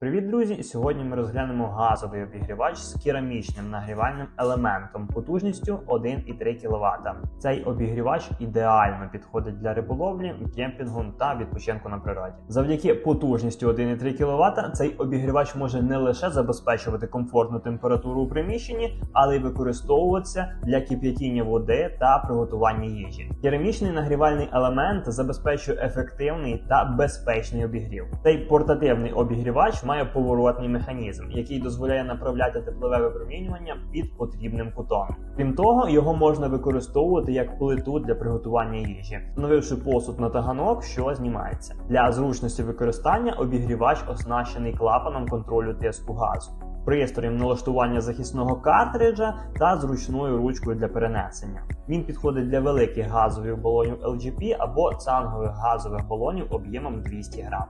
Привіт, друзі! Сьогодні ми розглянемо газовий обігрівач з керамічним нагрівальним елементом потужністю 1,3 кВт. Цей обігрівач ідеально підходить для риболовлі, кемпінгу та відпочинку на природі. Завдяки потужністю 1,3 кВт цей обігрівач може не лише забезпечувати комфортну температуру у приміщенні, але й використовуватися для кип'ятіння води та приготування їжі. Керамічний нагрівальний елемент забезпечує ефективний та безпечний обігрів. Цей портативний обігрівач має поворотний механізм, який дозволяє направляти теплове випромінювання під потрібним кутом. Крім того, його можна використовувати як плиту для приготування їжі, встановивши посуд на таганок, що знімається. Для зручності використання обігрівач оснащений клапаном контролю тиску газу. Пристроєм налаштування захисного картриджа та зручною ручкою для перенесення. Він підходить для великих газових балонів LGP або цангових газових балонів об'ємом 200 грам.